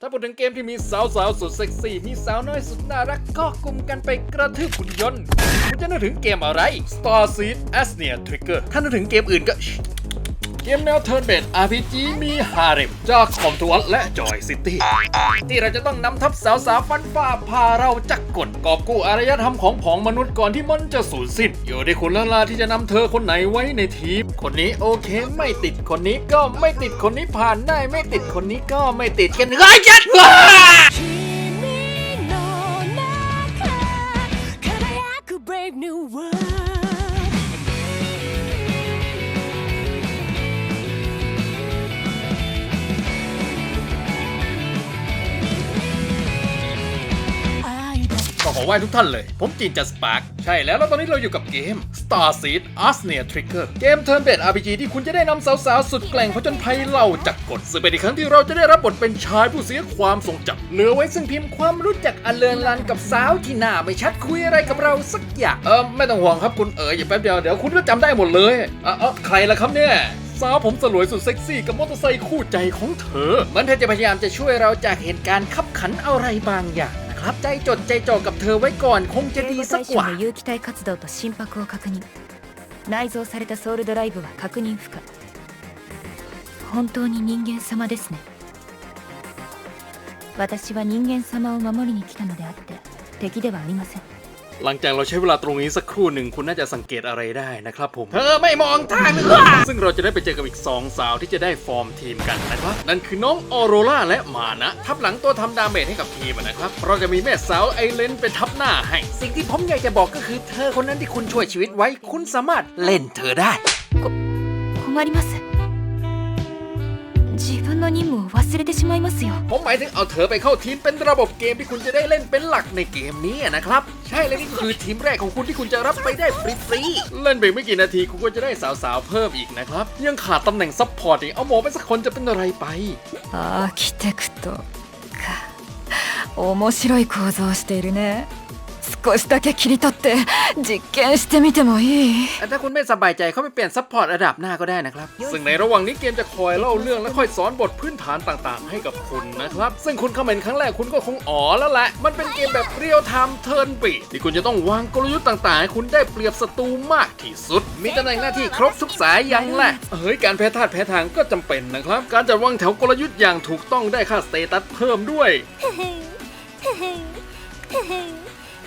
ถ้าพูดถึงเกมที่มีสาวๆสุดเซ็กซี่ มีสาวน้อยสุดน่ารักก็กลุ่มกันไปกระทืบหุ่นยนต์คุณจะนึกถึงเกมอะไร Star Seed Asnia Trigger ถ้านึกถึงเกมอื่นก็ เกมแนว Turn Based RPG มีฮาเร็มจากคอมทวัตและจอยซิตี้ที่เราจะต้องนำทัพสาวสาวฟันฝ่าพาเราจักกดกอบกู้อารยธรรมของผองมนุษย์ก่อนที่มันจะสูญสิ้นอยู่ในคุณละลาที่จะนำเธอคนไหนไว้ในทีม คนนี้โอเคไม่ติดคนนี้ก็ไม่ติดคนนี้ผ่านได้ไม่ติดคนนี้ก็ไม่ติดกันเฮ้ยยัดว้า ไหว้ทุกท่านเลย ผมจีนจัสปาร์กใช่แล้วแล้วตอนนี้เราอยู่กับเกม Star Seed Asnia Trigger เกม Turn Based RPG ที่คุณจะได้นำสาวๆ สุดแกล่งผจญภัยเหล่าจักรกฎซึ่งเป็นอีกครั้งที่เราจะได้รับบทเป็นชายผู้เสียความทรงจำเหลือไว้ซึ่งพิมพ์ความรู้จักอันเลินลันกับสาวที่หน้าไม่ชัดคุยอะไรกับเราสักอย่างเออไม่ต้องห่วงครับคุณเอ๋ยอย่าแป๊บเดียวเดี๋ยวคุณก็จำได้หมดเลยอะเออใครล่ะครับเนี่ยสาวผมสลวยสุดเซ็กซี่กับมอเตอร์ไซค์คู่ใจของเธอเหมือนเธอจะพยายามจะช่วยเราจากเหตุการณ์ขับขันอะไรบางอย่างนะ ครับ ใจจดใจจ่อกับเธอไว้ก่อนคงจะดี 帝 สัก 国大 ก 衆 ว่า の有機体活動と心拍を確認内蔵されたソウルドライブは確認不可本当に人間様ですね私は人間様を守りに来たのであって敵ではありません หลังจากเราใช้เวลาตรงนี้สักครู่หนึ่งคุณน่าจะสังเกตอะไรได้นะครับผม เธอไม่มองทางเลยซึ่งเราจะได้ไปเจอกับอีกสองสาวที่จะได้ฟอร์มทีมกันนะครับ นั่นคือน้องออโรราและมานะ ทับหลังตัวทำดาเมจให้กับทีมนะครับ เราจะมีแม่สาวไอเลนเป็นทับหน้าให้ สิ่งที่ผมอยากจะบอกก็คือเธอคนนั้นที่คุณช่วยชีวิตไว้ คุณสามารถเล่นเธอได้ 困ります自 分の任務を忘れてしまいますよ ผมหมายถึงเอาเธอไปเข้าทีมเป็นระบบเกมที่คุณจะได้เล่นเป็นหลักในเกมนี้นะครับ ใช่เลยนี่ก็คือทีมแรกของคุณที่คุณจะรับไปได้ฟรีๆเล่นไปไม่กี่นาทีคุณก็จะได้สาวๆเพิ่มอีกนะครับ ยังขาดตำแหน่งซัพพอร์ตอีกเอาหมอไปสักคนจะเป็นอะไรไป アーキテクトか面白い構造をしているね 少しだけ切り取って実験してみてもいい แต่ถ้าคุณไม่สบายใจเขาไปเปลี่ยนซัพพอร์ตระดับหน้าก็ได้นะครับ ซึ่งในระหว่างนี้เกมจะคอยเล่าเรื่องและค่อยสอนบทพื้นฐานต่างๆ ให้กับคุณนะครับ ซึ่งคุณเข้ามาเห็นครั้งแรกคุณก็คงอ๋อแล้วแหละ มันเป็นเกมแบบเรียลไทม์เทิร์นบีที่คุณจะต้องวางกลยุทธ์ต่างๆ ให้คุณได้เปรียบศัตรูมากที่สุด มีตำแหน่งหน้าที่ครบทุกสายยังแหละ เฮ้ย การแพ้ธาตุแพ้ทางก็จำเป็นนะครับ การจัดวางแถวกลยุทธ์อย่างถูกต้องได้ค่าสเตตัสเพิ่มด้วย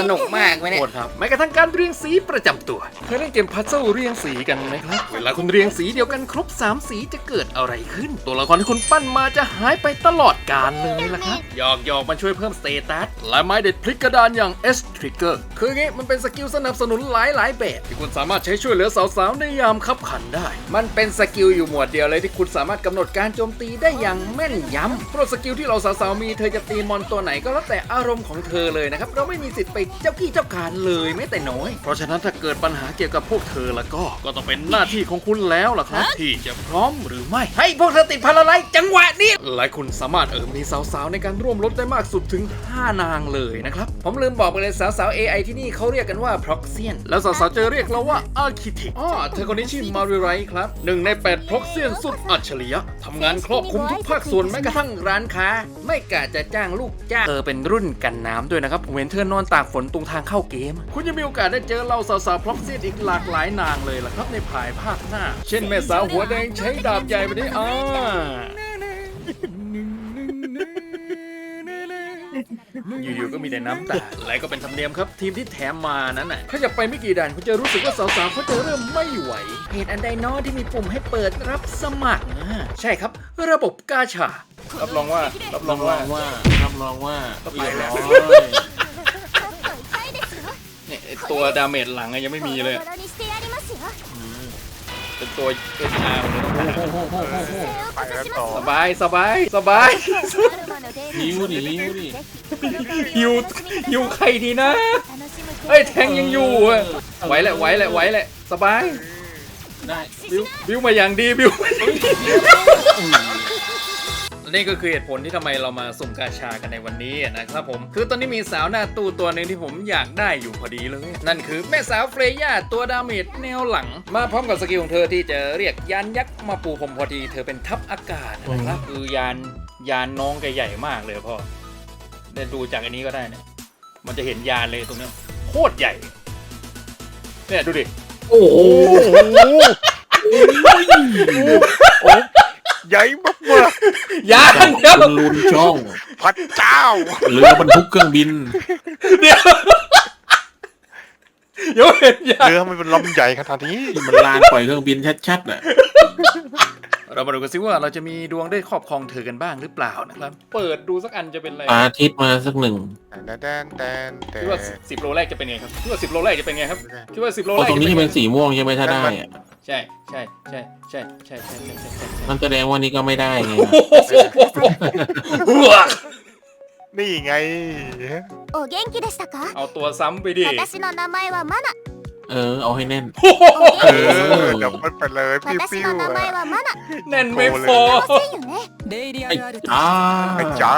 สนุกมากไหมเนี่ยโคตรครับแม้กระทั่งการเรียงสีประจำตัวเคยเล่นเกมพัซเซิลเรียงสีกันไหมครับเวลาคุณเรียงสีเดียวกันครบ 3 สีจะเกิดอะไรขึ้น ตัวละครที่คุณปั้นมาจะหายไปตลอดกาลเลยล่ะครับหยอกหยอกมันช่วยเพิ่มสเตตัสและไม้เด็ดพลิกกระดานอย่าง S Trigger คืองี้มันเป็นสกิลสนับสนุนหลายหลายๆแบบ ที่คุณสามารถใช้ช่วยเหลือสาวๆในยามขับขันได้ มันเป็นสกิลอยู่หมวดเดียวเลยที่คุณสามารถกำหนดการโจมตีได้อย่างแม่นยำเพราะสกิลที่เราสาวๆมีเธอจะตีมอนตัวไหนก็แล้วแต่อารมณ์ของเธอเลยนะครับเราไม่มีสิทธิ์ไปเจ้ากี้เจ้าการเลยแม้แต่น้อย เพราะฉะนั้นถ้าเกิดปัญหาเกี่ยวกับพวกเธอแล้วก็ ก็ต้องเป็นหน้าที่ของคุณแล้วล่ะครับ ที่จะพร้อมหรือไม่ ให้พวกเธอติดพาราไลซ์จังหวะนี้ และคุณสามารถเออมีสาวๆในการร่วมรบได้มากสุดถึง 5 นางเลยนะครับ ผมลืมบอกไปเลยสาวๆ AI ที่นี่เขาเรียกกันว่า Proxian แล้วสาวๆจะเรียกเราว่า Architect อ๋อเธอคนนี้ชื่อมาริไรครับหนึ่งใน8 Proxian สุดอัจฉริยะทำงานครอบคลุมทุกภาคส่วนแม้กระทั่งร้านค้า ไม่กะจะจ้างลูกจ้างเธอเป็นรุ่นกันน้ำด้วยนะครับผมเห็นเธอนอนตากฝนตรงทางเข้าเกม คุณจะมีโอกาสได้เจอเราสาวๆ Proxian อีกหลากหลายนางเลยล่ะครับในภายภาคหน้า เช่นแม่สาวหัวแดงใช้ดาบใหญ่ไปนี้อ่าอยู่ๆก็มีแต่น้ำตาและก็เป็นธรรมเนียมครับ ทีมที่แถมมานั้นน่ะถ้าจะไปไม่กี่ด่านคุณจะรู้สึกว่าสาวๆเขาจะเริ่มไม่ไหวเหตุอันใดเน้อที่มีปุ่มให้เปิดรับสมัครอ่าใช่ครับ ระบบกาชา รับรองว่า รับรองว่าว่ารับรองว่าไปแล้ว ตัวดาเมจหลังอะยังไม่มีเลยเป็นตัวเป็นอาร์มเลยต้องหาไปแล้วต่อสบายสบายสบาย หิวดิหิวดิหิวหิวใครทีนะเฮ้ยแทงยังอยู่อะไหวแหละไหวแหละไหวแหละสบาย ได้บิวบิวมาอย่างดีบิวและ นี่ก็คือเหตุผลที่ทำไมเรามาสุ่มกาชากันในวันนี้นะครับผม คือตอนนี้มีสาวหน้าตู้ตัวหนึ่งที่ผมอยากได้อยู่พอดีเลย นั่นคือแม่สาวเฟรย่าตัวดาเมจแนวหลัง มาพร้อมกับสกิลของเธอที่จะเรียกยานยักษ์มาปูผมพอดี เธอเป็นทัพอากาศนะครับคือยานยานน้องแกใหญ่มากเลยพ่อเดี๋ยวดูจากอันนี้ก็ได้เนี่ยมันจะเห็นยานเลยตรงเนี้ยโคตรใหญ่เนี่ยดูดิโอ้โห ใหญ่มากมากยานเดียวคุณลุนช่องพระเจ้าเรือบรรทุกเครื่องบินเดี๋ยวเดี๋ยวเห็นยานเรือมันเป็นลำใหญ่ขนาดนี้ที่มันลานปล่อยเครื่องบินชัดๆอะเรามาดูกันซิว่าเราจะมีดวงได้ครอบครองเธอกันบ้างหรือเปล่านะครับ เปิดดูสักอันจะเป็นอะไรปลาทิตย์มาสักหนึ่งแดนแดนแดนแดคิดว่านสิบโลแรกจะเป็นไงครับคิดว่าสิบโลแรกจะเป็นไงครับคิดว่าสิบโลโอ้แรกตรงจะนี้เป็นจะเป็นสีม่วงใช่ไหมถ้าได้อะใช่ใช่ใช่ใช่ใช่ใช่ใช่ใช่ใช่ใช่ มันแสดงว่านี่ก็ไม่ได้ไง โอ้โห นี่ไง お元気でしたか เอาตัวซ้ำไปดิ 私の名前はマナ เออ เอาให้แน่น โอ้โห เออเดี๋ยวมันไปเลยปิ้ว 私 ปิ้ว の名前 อะ はマナ แน่นไม่พอ ませんよねレイリア ไอ้ ルアルト จ้า ไอ้จ้า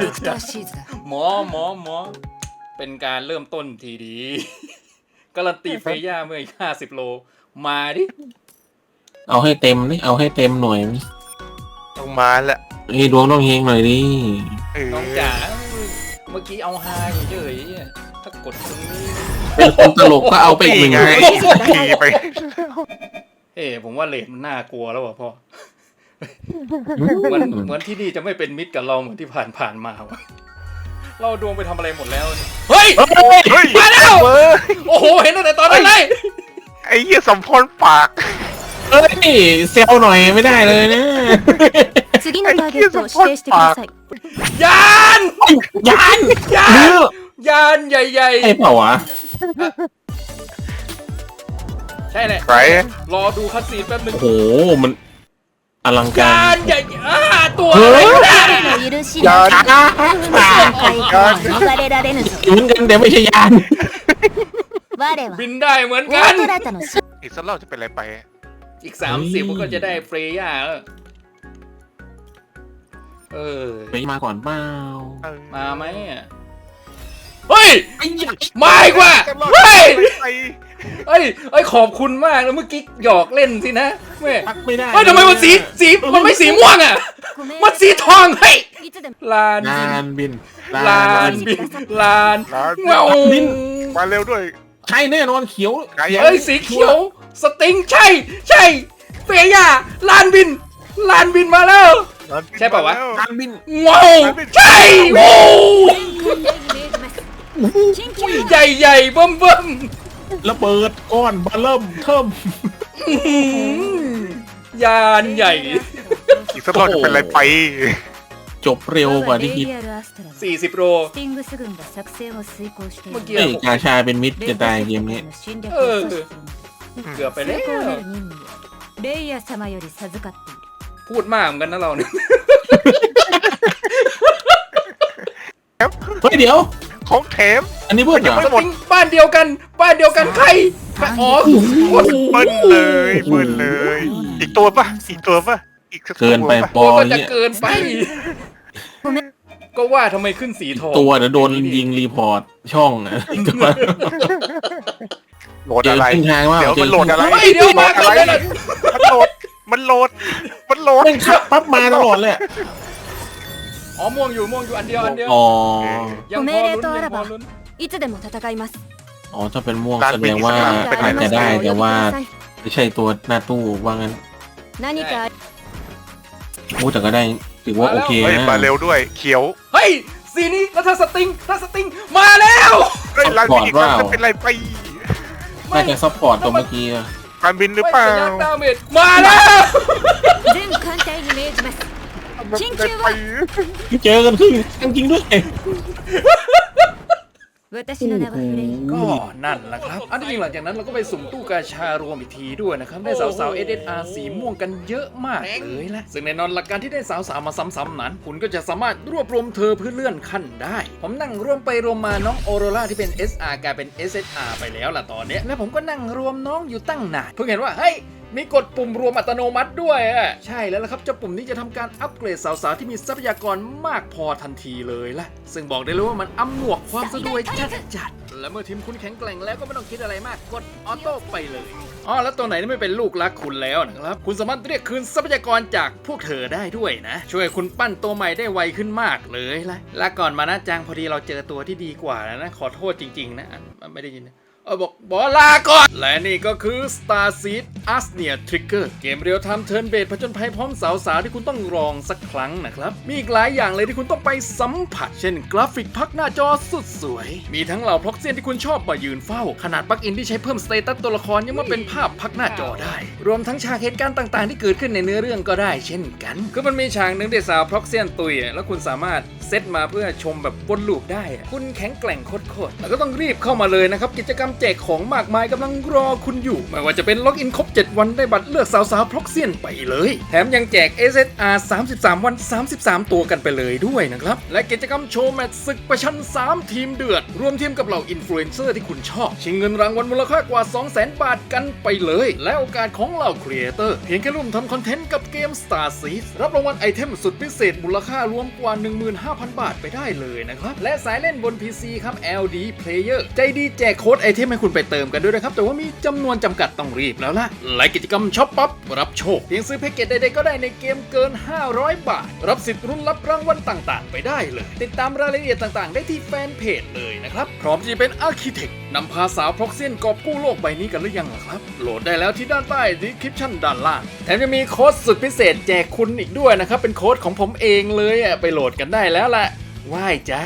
ビクターシーズだ หมอหมอหมอ เป็นการเริ่มต้นทีดี การันตีเฟย่าเมื่ออีกห้าสิบโล มาดิ เอาให้เต็มนี่เอาให้เต็มหน่อยนี่ต้องมาแหละไอ้ดวงต้องเฮงหน่อยดิเออน้องจ๋าเมื่อกี้เอาฮาเฉยๆถ้ากดตรงนี้ เป็นคนตลกก็เอาไปอีกหนึ่งไงขี่ไป เอ้ผมว่าเลดมันน่ากลัวแล้วว่ะพ่อ เหมือนเหมือนที่นี่จะไม่เป็นมิตรกับเราเหมือนที่ผ่านผ่านๆมาวะ เราดวงไปทำอะไรหมดแล้วเนี่ยเฮ้ย เฮ้ย มาแล้ว เว้ย โอ้โห เห็นตั้งแต่ตอนนั้นเลย ไอ้เหี้ยสมพรปาก เอ้ยเซลหน่อยไม่ได้เลยนะ 次のターゲットを指定してください ยาน ยาน ยา เรื น อย านใหญ่ ไอ้เปล่าวะ ๆ ใช่เลย ใคร รอดูคัดซีนแป๊บหนึง โอ้โห มันอลังกาย าร นใหญ่อ่า ตัวอะไรก็ได้ 彼の許し ยา な น 今回言われられぬぞ เหมือนกันแต่ไม่ใช่ยาน 我は บินได้เหมือน オ กัน ートラタの อีกสักรอบจะเป็นอะไรไป อีกสามสิบมันก็จะได้เฟรย่าแล้วเออ ไปมาก่อนเปล่า เออ มาไหมอะเฮ้ย ไอ้ยักษ์ มาอีกว่า สักรอบ เฮ้ย ไป เอ้ยเอ้ย ขอบคุณมากแล้วเมื่อกี้หยอกเล่นสินะแม่ พักไม่ได้ เฮ้ยทำไมมันสีสีมันไม่สีม่วงอ่ะ ごめん มันสีทองเฮ้ยลานลานบินลานบินลานเงาบินมาเร็วด้วย ใช่แน่นอนเขียวเอ้ยสีเขียว สติงใช่ ใช่เฟย่าลานบิน ลานบินมาแล้ว ใช่ป่าวะลานบินเงาใช่โว้ใหญ่ใหญ่เบิ่มเบิ่มระเบิดก้อนบาเริ่มเทิมยานใหญ่ สักรอบจะเป็นอะไรไป จบเร็วกว่าที่คิดสี่สิบโลเมื่อกี้กาชาเป็นมิดจะตายเกมนี้เกือบไปแล้วพูดมากเหมือนกันนะเราเนี่ยแคมเฮ้ยเดี๋ยว ของแถม อันนี้เพื่นเหรอสติงบ้านเดียวกัน บ้านเดียวกันใครอ๋อเบิ้ลเลยเบิ้ลเลย อีกตัวปะอีกตัวปะ อีกสักตัว เกินไป ปะ ปอ ก็จะ เนี่ย เกินไป ก็ว่าทำไมขึ้นสีทอง ตัวเดี๋ยวโดนยิงรีพอร์ตช่องนะ โหลด เจอ อะไร ครึ่งทางว่า เดี๋ยวมันโหลดอะไร เฮ้ยเดี๋ยวมากันเลยนะ มันโหลด มันโหลด มันโหลด เป็นขับปั๊บมาตลอดเลย อ๋อม่วงอยู่ม่วงอยู่อันเดียวอันเดียว อ๋อ ยังพอลุ้นยังพอลุ้น いつでも戦います อ๋อถ้าเป็นม่วง การ แส บิ ด น ง อิส ว่า ระเป็น อาจ ไร จะได้ お呼び แต่ く ว่า ださい ไม่ใช่ตัวหน้าตู้ว่างั้น 何か โอ้แต่ก็ได้ถือว่าโอเค เฮ้ย นะ มาเร็วด้วย เขียว เฮ้ย สีนี้แล้วถ้าสติงถ้าสติงมาแล้ว เฮ้ยร้านบินอีกแล้วจะเป็นอะไรไป น่าจะซัพพอร์ตตัวเมื่อกี้อะ การบินหรือเปล่า ไม่สัญญณดาเมจมาแล้ว 全艦隊に命じます 緊急は เจอกันครึ่งจริงๆด้วย 私の名はフレイ ก็นั่นแหละครับ อันที่จริงหลังจากนั้นเราก็ไปสุ่มตู้กาชารวมอีกทีด้วยนะครับ ได้สาวๆ SSR สีม่วงกันเยอะมากเลยแหละ ซึ่งแน่นอนหลักการที่ได้สาวๆ มาซ้ำๆนั้น คุณก็จะสามารถรวบรวมเธอเพื่อเลื่อนขั้นได้ ผมนั่งรวมไปรวมมาน้องโอโรราที่เป็น SR กลายเป็น SSR ไปแล้วล่ะตอนเนี้ยและผมก็นั่งรวมน้องอยู่ตั้งนาน เพิ่งเห็นว่า เฮ้ย มีกดปุ่มรวมอัตโนมัติด้วยอะใช่แล้วละครับเจ้าปุ่มนี้จะทำการอัปเกรดสาวๆที่มีทรัพยากรมากพอทันทีเลยล่ะ ซึ่งบอกได้เลยว่ามันอำนวยความสะดวกจัดๆและเมื่อทีมคุณแข็งแกร่งแล้วก็ไม่ต้องคิดอะไรมากกดออโต้ไปเลยอ๋อแล้วตัวไหนที่ไม่เป็นลูกรักคุณแล้วนะครับ คุณสามารถเรียกคืนทรัพยากรจากพวกเธอได้ด้วยนะ ช่วยคุณปั้นตัวใหม่ได้ไวขึ้นมากเลยละลาก่อนมานะจังพอดีเราเจอตัวที่ดีกว่าแล้วนะ ขอโทษจริง ๆ นะอะไม่ได้ยินนะ เออบอกบอกลาก่อน และนี่ก็คือ Star Seed a s n i a Trigger เกมเรียลไทม์เทิร์นเบสผจญภัยพร้อมสาวๆที่คุณต้องลองสักครั้งนะครับ มีอีกหลายอย่างเลยที่คุณต้องไปสัมผัส เช่น กราฟิกพักหน้าจอสุดสวย มีทั้งเหล่าพล็อกเซียนที่คุณชอบมายืนเฝ้า ขนาดปลั๊กอินที่ใช้เพิ่มสเตตัสตัวละครยังมาเป็นภาพพักหน้าจอได้ รวมทั้งฉากเหตุการณ์ต่างๆ ที่เกิดขึ้นในเนื้อเรื่องก็ได้ เช่นกัน คือมันมีฉากหนึ่งที่สาวพล็อกเซียนตุยแล้วคุณสามารถเซตมาเพื่อชมแบบวนลูปได้ คุณแข็งแกร่งโคตรๆแล้วก็ต้องรีบเข้ามาเลยนะครับกิจกรรมแจกของมากมายกำลังรอคุณอยู่ ไม่ว่าจะเป็นล็อกอินครบ 7 วันได้บัตรเลือกสาวๆพล็อกเซียนไปเลย แถมยังแจก SSR 33 วัน 33 ตัวกันไปเลยด้วยนะครับ และกิจกรรมโชว์แมตช์ศึกประชัน 3 ทีมเดือด รวมทีมกับเหล่าอินฟลูเอนเซอร์ที่คุณชอบ ชิงเงินรางวัลมูลค่ากว่า 200,000 บาทกันไปเลย และโอกาสของเหล่าครีเอเตอร์เพียงแค่ร่วมทำคอนเทนต์กับเกม Star Seed รับรางวัลไอเทมสุดพิเศษมูลค่ารวมกว่า 15,000 บาทไปได้เลยนะครับและสายเล่นบน PC ครับ LD Player ใจดีแจกโค้ดไอเทมให้คุณไปเติมกันด้วยนะครับ แต่ว่ามีจำนวนจำกัดต้องรีบแล้วล่ะและกิจกรรมช็อปปั๊บรับโชค เพียงซื้อแพ็กเกจใดๆก็ได้ในเกมเกิน 500 บาท รับสิทธิ์รุ่นรับรางวัลต่างๆ ไปได้เลย ติดตามรายละเอียดต่างๆ ได้ที่แฟนเพจเลยนะครับ พร้อมที่จะเป็นอาร์คิเทคนำพาสาวพร็อกเซียนกอบกู้โลกใบนี้กันหรือยังครับ โหลดได้แล้วที่ด้านใต้ดีคริปชั่นด้านล่าง แถมยังมีโค้ดสุดพิเศษแจกคุณอีกด้วยนะครับ เป็นโค้ดของผมเองเลยอะไปโหลดกันได้แล้วล่ะว้ายจ้า